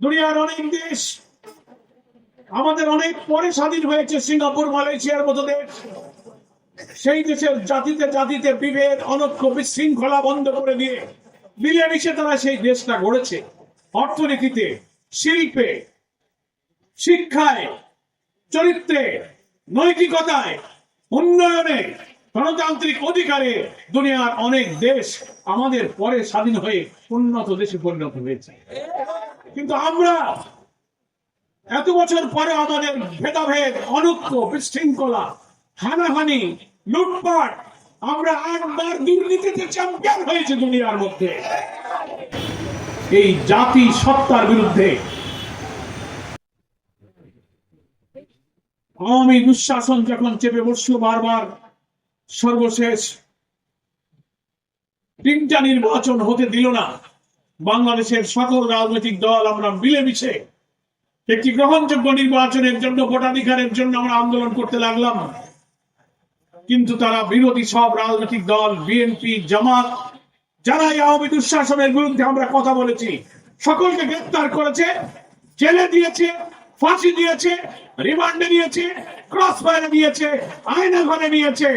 দুনিয়ার অনেক দেশ, আমাদের অনেক পরে স্বাধীন হয়েছে সিঙ্গাপুর, মালয়েশিয়ার মতো দেশ। সেই দেশের জাতিতে জাতিতে বিভেদ, অনৈক্য, বিশৃঙ্খলা বন্ধ করে দিয়ে মিলেমিশে তারা সেই দেশটা গড়েছে। অর্থনীতিতে, শিল্পে, শিক্ষায়, চরিত্রে, নৈতিকতায়, উন্নয়নে, গণতান্ত্রিক অধিকারে দুনিয়ার অনেক দেশ আমাদের পরে স্বাধীন হয়ে উন্নত দেশে পরিণত হয়েছে। কিন্তু আমরা এত বছর পরে আমাদের ভেদাভেদ, অনৈক্য, বিশৃঙ্খলা, হানাহানি, লুটপাট, আমরা আটবার দুর্নীতিতে চ্যাম্পিয়ন হয়েছে দুনিয়ার মধ্যে। এই জাতি সত্তার বিরুদ্ধে আওয়ামী দুঃশাসন যখন চেপে বসল বারবার, সর্বশেষ তিনটা নির্বাচন হতে দিল না। বাংলাদেশের সকল রাজনৈতিক দল আমরা মিলেমিশে একটি গ্রহণযোগ্য নির্বাচনের জন্য ভোটাধিকারের জন্য আমরা আন্দোলন করতে লাগলাম। কিন্তু তারা বিরোধী সব রাজনৈতিক দল বিএনপি জামাত যারা আওয়ামী দুঃশাসনের বিরুদ্ধে আমরা কথা বলেছি, সকলকে গ্রেপ্তার করেছে, জেলে দিয়েছে ফাঁসি দিয়েছে, রিমান্ডে নিয়েছে, ক্রস ফায়ারে নিয়েছে, আয়না ঘরে নিয়েছে,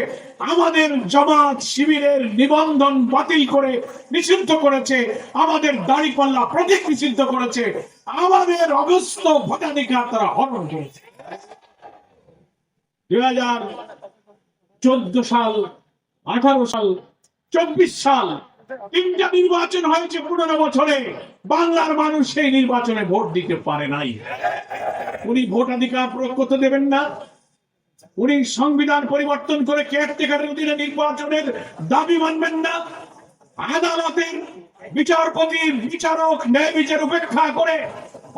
আমাদের জমাত শিবিরের নিবন্ধন বাতিল করে নিষিদ্ধ করেছে, আমাদের দাড়িপাল্লা প্রতীক নিষিদ্ধ করেছে, আমাদের অগস্ত ভোটাধিকার তারা হরণ করেছে। দুই হাজার চোদ্দ সাল, আঠারো সাল, চব্বিশ সাল তিনটা নির্বাচন হয়েছে পনেরো বছরে। বাংলার মানুষ সেই নির্বাচনে ভোট দিতে পারে নাই। উনি ভোটাধিকার প্রয়োগ করতে দেবেন না। উনি সংবিধান পরিবর্তন করে কেয়ারটেকারের অধীনে নির্বাচনের দাবি মানবেন না। আদালতের বিচারপতি বিচারক ন্যায় বিচার উপেক্ষা করে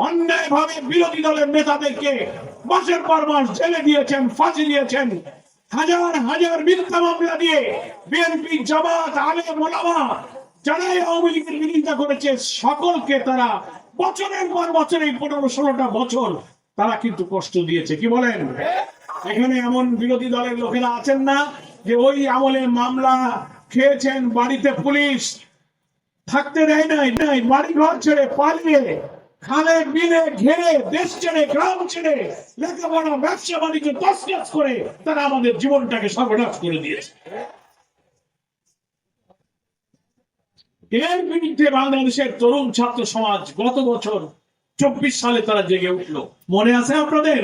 অন্যায়ভাবে বিরোধী দলের নেতাদেরকে মাসের পর মাস জেলে দিয়েছেন, ফাঁসি দিয়েছেন। হাজার হাজার মিথ্যা মামলা দিয়ে বিএনপি জামাত আলে মোলামা যারা এই আওয়ামী লীগের বিরোধিতা করেছে, সকলকে তারা বছরের পর বছর এই পনেরো ষোলোটা বছর তারা কিন্তু কষ্ট দিয়েছে। কি বলেন? এখানে এমন বিরোধী দলের লোকেরা আছেন না যে ওই আমলে মামলা খেয়েছেন, বাড়িতে পুলিশ থাকতে দেয় নাই নাই বাড়ি ঘর ছেড়ে পালিয়ে খালে বিলে ঘেরে, দেশ ছেড়ে, গ্রাম ছেড়ে, লেখাপড়া, ব্যবসা বাণিজ্য, তসনাস করে তারা আমাদের জীবনটাকে সর্বনাশ করে দিয়েছে। এর বিরুদ্ধে বাংলাদেশের তরুণ ছাত্র সমাজ গত বছর চব্বিশ সালে তারা জেগে উঠল। মনে আছে আপনাদের?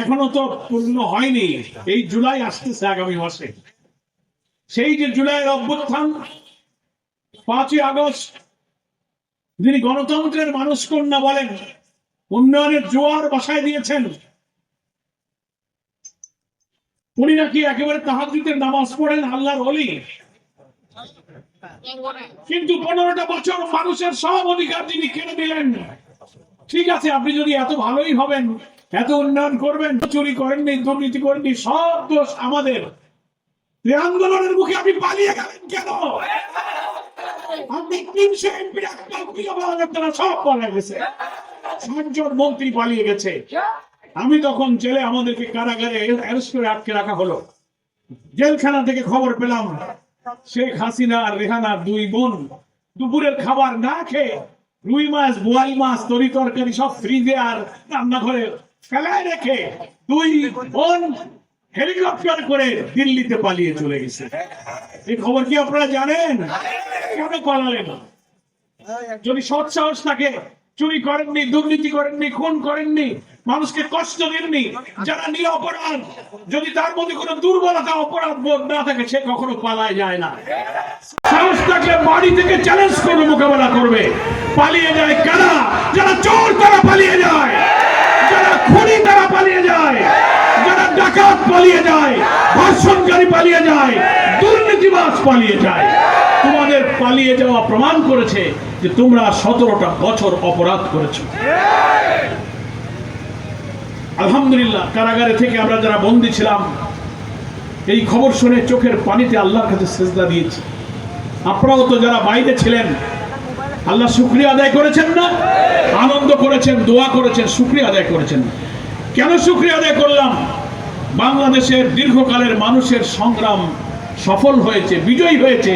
এখনও তো পূর্ণ হয়নি। এই জুলাই আসতেছে আগামী মাসে। সেই যে জুলাইয়ের অভ্যুত্থান, পাঁচই আগস্ট যিনি গণতন্ত্রের মানুষ কন্যা বলেন উন্নয়নের জোয়ার বাসায় দিয়েছেন। উনি নাকি একেবারে তাহাজুদের নামাজ পড়েন আল্লাহর অলি। কিন্তু পনেরোটা বছর মানুষের সব অধিকার তিনি কেড়ে দিলেন ঠিক আছে, আপনি যদি এত ভালোই হবেন, এত উন্নয়ন করবেন, চুরি করেননি, দুর্নীতি করেননি, সব দোষ আমাদের। এই আন্দোলনের মুখে আপনি পালিয়ে গেলেন কেন? আপনি তিনশো এমপি সব পালিয়ে গেছে। ষাটজন মন্ত্রী পালিয়ে গেছে। আমি তখন জেলে আমাদেরকে কারাগারে আটকে রাখা হলো। জেলখানা থেকে খবর পেলাম, শেখ হাসিনা আর রেহানা দুই বোন দুপুরের খাবার না খেয়ে রুই মাছ, বোয়াল মাছ, তরি তরকারি সব ফ্রিজে আর রান্নাঘরে ফেলায় রেখে দুই বোন হেলিকপ্টার করে দিল্লিতে পালিয়ে চলে গেছে। এই খবর কি আপনারা জানেন? কেন পালালেন? যদি সৎ সাহস থাকে, চুরি করেননি, দুর্নীতি করেননি, খুন করেননি, মানুষকে কষ্ট দেননি, যারা নিরপরাধ, যদি তার মধ্যে কোনো দুর্বলতা, অপরাধ বোধ না থাকে, সে কখনো পালায় যায় না। সাহস থাকলে বাড়ি থেকে চ্যালেঞ্জ করে মোকাবেলা করবে। পালিয়ে যায় কারা? যারা চোর, তারা পালিয়ে যায় যারা খুনি তারা পালিয়ে যায় যারা ডাকাত পালিয়ে যায় ধর্ষণকারী পালিয়ে যায়, দুর্নীতিবাজ পালিয়ে যায়। তোমাদের পালিয়ে যাওয়া প্রমাণ করেছে যে তোমরা সতেরোটা বছর অপরাধ করেছ। আলহামদুলিল্লাহ, কারাগারে থেকে আমরা যারা বন্দী ছিলাম, এই খবর শুনে চোখের পানিতে আল্লাহর কাছে সেজদা দিয়েছি। আপনারাও তো যারা বাইরে ছিলেন, আল্লাহ শুক্রিয়া আদায় করেছেন না? আনন্দ করেছেন, দোয়া করেছেন, শুক্রিয়া আদায় করেছেন। কেন শুক্রিয়া আদায় করলাম? বাংলাদেশের দীর্ঘকালের মানুষের সংগ্রাম সফল হয়েছে বিজয়ী হয়েছে।